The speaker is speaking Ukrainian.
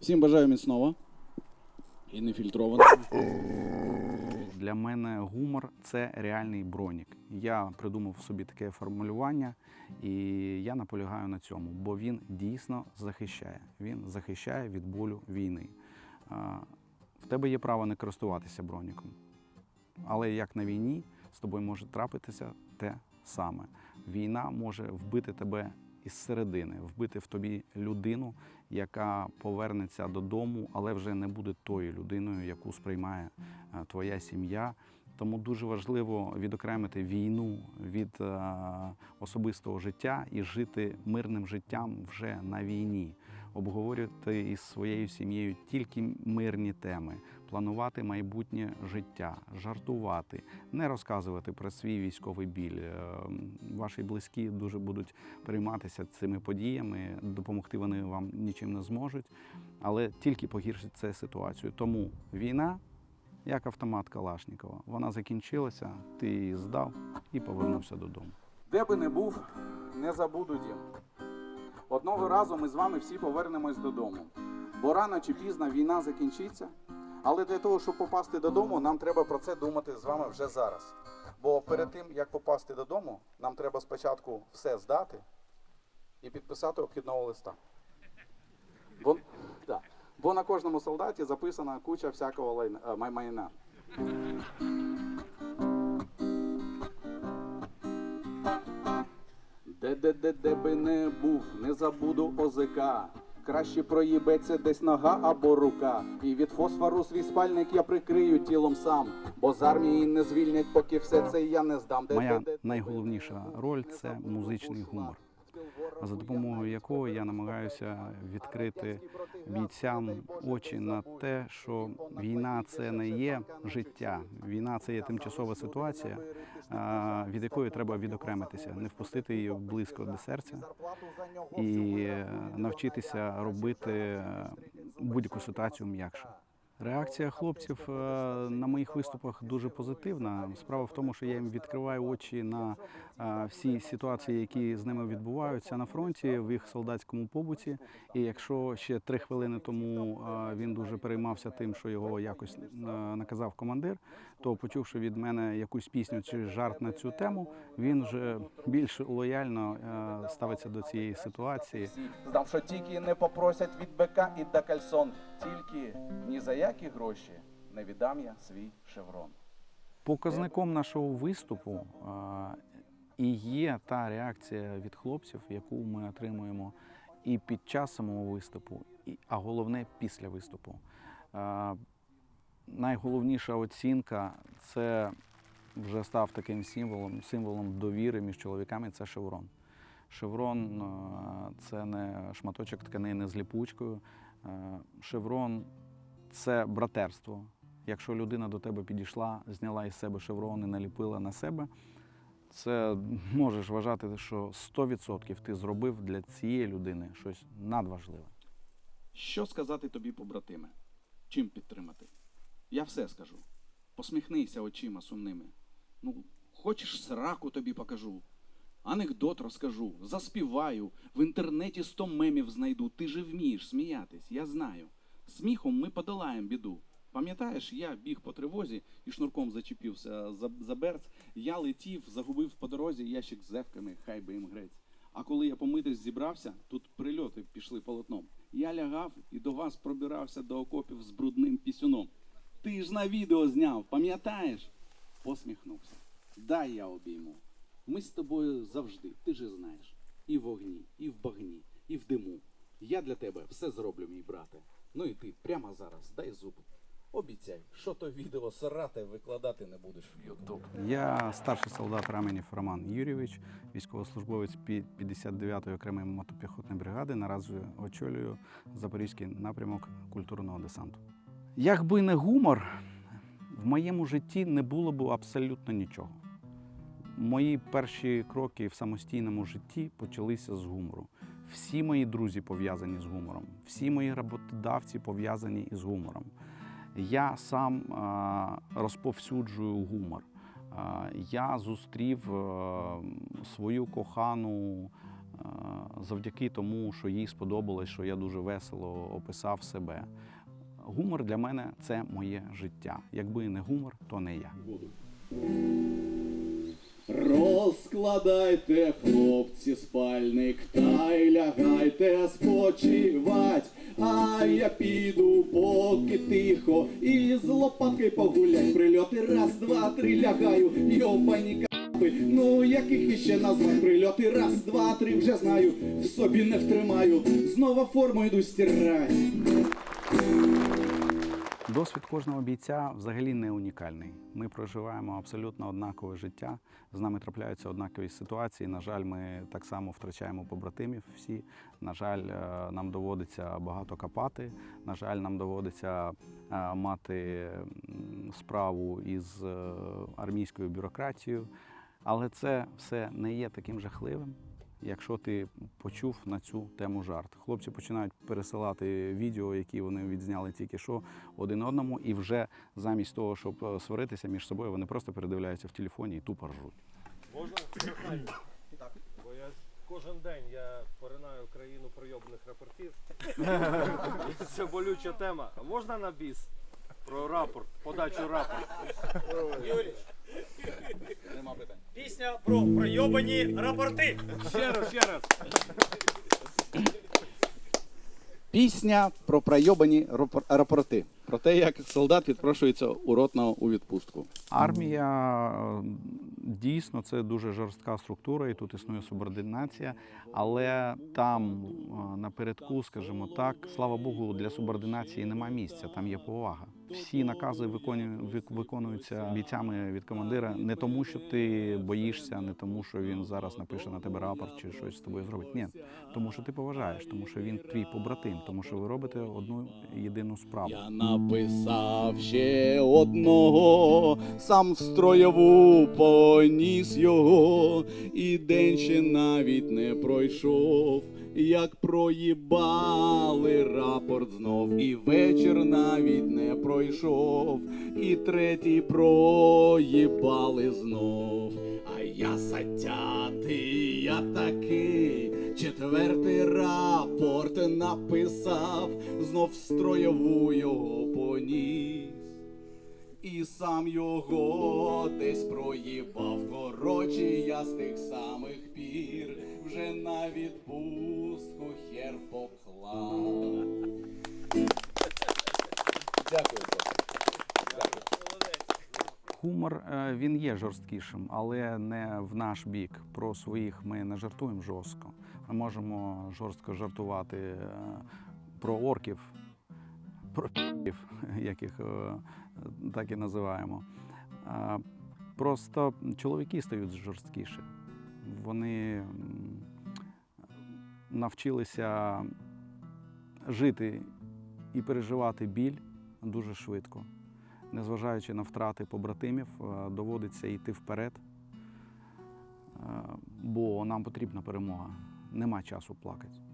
Всім бажаю міцного і нефільтрованого. Для мене гумор це реальний бронік. Я придумав собі таке формулювання, і я наполягаю на цьому, бо він дійсно захищає. Він захищає від болю війни. В тебе є право не користуватися броніком. Але як на війні, з тобою може трапитися те саме. Війна може вбити тебе із середини, вбити в тобі людину, яка повернеться додому, але вже не буде тою людиною, яку сприймає е, твоя сім'я. Тому дуже важливо відокремити війну від е, особистого життя і жити мирним життям вже на війні, обговорювати із своєю сім'єю тільки мирні теми, планувати майбутнє життя, жартувати, не розказувати про свій військовий біль. Е, Ваші близькі дуже будуть перейматися цими подіями, допомогти вони вам нічим не зможуть, але тільки погіршить це ситуацію. Тому війна як автомат Калашникова. Вона закінчилася, ти її здав і повернувся додому. Де би не був, не забуду дім. Одного разу ми з вами всі повернемось додому. Бо рано чи пізно війна закінчиться. Але для того, щоб попасти додому, нам треба про це думати з вами вже зараз. Бо перед тим, як попасти додому, нам треба спочатку все здати і підписати обхідного листа. Бо, да. Бо на кожному солдаті записана куча всякого лайна, е, майна. Де де де де би не був, не забуду ОЗК. Краще проїбеться десь нога або рука. І від фосфору свій спальник я прикрию тілом сам. Бо з армії не звільнять, поки все це я не здам. Моя найголовніша роль це музичний гумор, за допомогою якого я намагаюся відкрити бійцям очі на те, що війна це не є життя. Війна це є тимчасова ситуація, від якої треба відокремитися, не впустити її близько до серця і е, навчитися робити е, будь-яку ситуацію м'якше. Реакція хлопців е, на моїх виступах дуже позитивна. Справа в тому, що я їм відкриваю очі на е, всі ситуації, які з ними відбуваються на фронті в їх солдатському побуті. І якщо ще три хвилини тому е, він дуже переймався тим, що його якось наказав командир, то почувши від мене якусь пісню чи жарт на цю тему, він вже більш лояльно е, ставиться до цієї ситуації. Знав, що тільки не попросять від БК і до кальсон. Тільки ні за які гроші не віддам я свій шеврон. Показником нашого виступу а, і є та реакція від хлопців, яку ми отримуємо і під час самого виступу, і, а головне після виступу. Найголовніша оцінка це вже став таким символом, символом довіри між чоловіками це шеврон. Шеврон це не шматочок тканини з ліпучкою. Шеврон це братерство. Якщо людина до тебе підійшла, зняла із себе шеврон і наліпила на себе, це можеш вважати, що 100% ти зробив для цієї людини щось надважливе. Що сказати тобі, побратиме? Чим підтримати? Я все скажу. Посміхнися очима сумними. Ну, хочеш сраку тобі покажу. Анекдот розкажу, заспіваю, в інтернеті сто мемів знайду. Ти же вмієш сміятись, я знаю. Сміхом ми подолаємо біду. Пам'ятаєш, я біг по тривозі і шнурком зачепився за, за берц. Я летів, загубив по дорозі ящик з зевками, хай би їм грець. А коли я помитись зібрався, тут прильоти пішли полотном. Я лягав і до вас пробирався до окопів з брудним пісюном. Ти ж на відео зняв, пам'ятаєш? Посміхнувся. Дай я обійму. Ми з тобою завжди, ти же знаєш. І в вогні, і в багні, і в диму. Я для тебе все зроблю, мій брате. Ну і ти прямо зараз дай зуб. Обіцяй, що то відео срате викладати не будеш в Ютуб. Я старший солдат Раменів Роман Юрійович, військовослужбовець пі- 59-ї окремої мотопіхотної бригади. Наразі очолюю Запорізький напрямок культурного десанту. Якби не гумор, в моєму житті не було б абсолютно нічого. Мої перші кроки в самостійному житті почалися з гумору. Всі мої друзі пов'язані з гумором, всі мої роботодавці пов'язані із гумором. Я сам розповсюджую гумор. Я зустрів свою кохану завдяки тому, що їй сподобалось, що я дуже весело описав себе. Гумор для мене це моє життя. Якби не гумор, то не я. Розкладайте, хлопці, спальник та й лягайте спочивать. А я піду поки тихо і з лопатки погулять. Прильоти раз, два, три лягаю, йобані капи. Ну яких іще назвать прильоти раз, два, три вже знаю. В собі не втримаю. Знова форму йду стирать. Досвід кожного бійця взагалі не унікальний. Ми проживаємо абсолютно однакове життя. З нами трапляються однакові ситуації. На жаль, ми так само втрачаємо побратимів всі. На жаль, е, нам доводиться багато копати. На жаль, нам доводиться е, мати справу із е, армійською бюрократією. Але це все не є таким жахливим, якщо ти почув на цю тему жарт. Хлопці починають пересилати відео, які вони відзняли тільки що один одному, і вже замість того, щоб е, сваритися між собою, вони просто передивляються в телефоні і тупо ржуть. Можна питання? Так. Бо я кожен день я поринаю країну пройобаних рапортів. Це болюча тема. А можна на біс? Про рапорт, подачу рапорту. Юрій. Пісня про пройобані рапорти. Ще раз, ще раз. Пісня про пройобані рапорти. Про те, як солдат відпрошується у ротного у відпустку. Армія дійсно це дуже жорстка структура, і тут існує субординація. Але там напередку, скажімо так, слава Богу, для субординації немає місця, там є повага. Всі накази виконуються бійцями від командира не тому, що ти боїшся, не тому, що він зараз напише на тебе рапорт чи щось з тобою зробить. Ні, тому що ти поважаєш, тому що він твій побратим, тому що ви робите одну єдину справу. Я написав ще одного, сам в строєву поніс його, і день ще навіть не пройшов, як проїбали рапорт знов, і вечір навіть не пройшов, і третій проїбали знов. А я затятий, я такий, четвертий рапорт написав, знов строєву його поніс. І сам його десь проїбав. Коротше, я з тих самих пір вже на відпустку хер поклав. Дякую. Гумор е, він є жорсткішим, але не в наш бік. Про своїх ми не жартуємо жорстко. Ми можемо жорстко жартувати е, про орків, про пів, яких е, так і називаємо. Просто чоловіки стають жорсткіші. Вони навчилися жити і переживати біль дуже швидко незважаючи на втрати побратимів, е, доводиться йти вперед, е, бо нам потрібна перемога. Нема часу плакати.